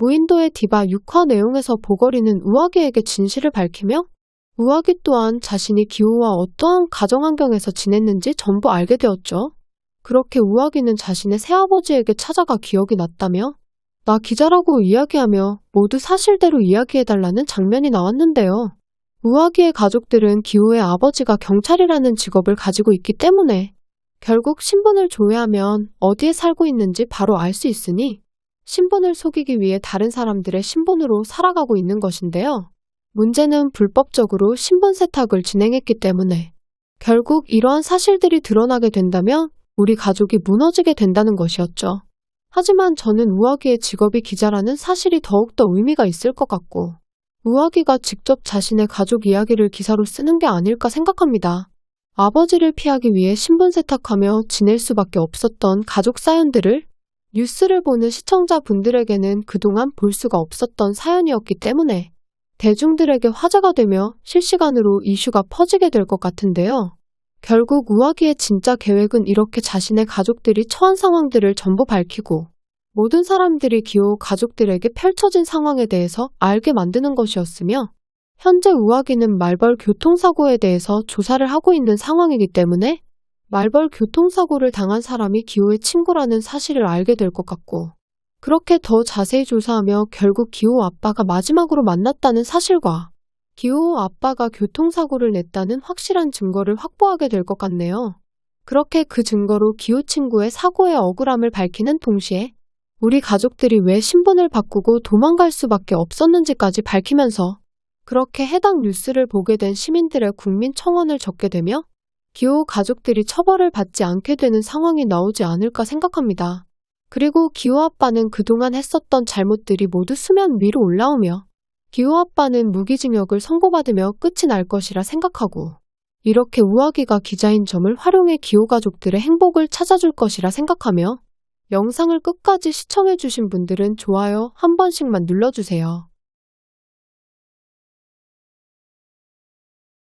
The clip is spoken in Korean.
무인도의 디바 6화 내용에서 보거리는 우아기에게 진실을 밝히며 우아기 또한 자신이 기호와 어떠한 가정환경에서 지냈는지 전부 알게 되었죠. 그렇게 우아기는 자신의 새아버지에게 찾아가 기억이 났다며 나 기자라고 이야기하며 모두 사실대로 이야기해달라는 장면이 나왔는데요. 우아기의 가족들은 기호의 아버지가 경찰이라는 직업을 가지고 있기 때문에 결국 신분을 조회하면 어디에 살고 있는지 바로 알 수 있으니 신분을 속이기 위해 다른 사람들의 신분으로 살아가고 있는 것인데요. 문제는 불법적으로 신분 세탁을 진행했기 때문에 결국 이러한 사실들이 드러나게 된다면 우리 가족이 무너지게 된다는 것이었죠. 하지만 저는 우아기의 직업이 기자라는 사실이 더욱더 의미가 있을 것 같고 우아기가 직접 자신의 가족 이야기를 기사로 쓰는 게 아닐까 생각합니다. 아버지를 피하기 위해 신분 세탁하며 지낼 수밖에 없었던 가족 사연들을 뉴스를 보는 시청자분들에게는 그동안 볼 수가 없었던 사연이었기 때문에 대중들에게 화제가 되며 실시간으로 이슈가 퍼지게 될 것 같은데요. 결국 우아기의 진짜 계획은 이렇게 자신의 가족들이 처한 상황들을 전부 밝히고 모든 사람들이 기호 가족들에게 펼쳐진 상황에 대해서 알게 만드는 것이었으며 현재 우아기는 말벌 교통사고에 대해서 조사를 하고 있는 상황이기 때문에 말벌 교통사고를 당한 사람이 기호의 친구라는 사실을 알게 될 것 같고 그렇게 더 자세히 조사하며 결국 기호 아빠가 마지막으로 만났다는 사실과 기호 아빠가 교통사고를 냈다는 확실한 증거를 확보하게 될 것 같네요. 그렇게 그 증거로 기호 친구의 사고의 억울함을 밝히는 동시에 우리 가족들이 왜 신분을 바꾸고 도망갈 수밖에 없었는지까지 밝히면서 그렇게 해당 뉴스를 보게 된 시민들의 국민 청원을 적게 되며 기호 가족들이 처벌을 받지 않게 되는 상황이 나오지 않을까 생각합니다. 그리고 기호 아빠는 그동안 했었던 잘못들이 모두 수면 위로 올라오며 기호 아빠는 무기징역을 선고받으며 끝이 날 것이라 생각하고 이렇게 우아기가 기자인 점을 활용해 기호 가족들의 행복을 찾아줄 것이라 생각하며 영상을 끝까지 시청해주신 분들은 좋아요 한 번씩만 눌러주세요.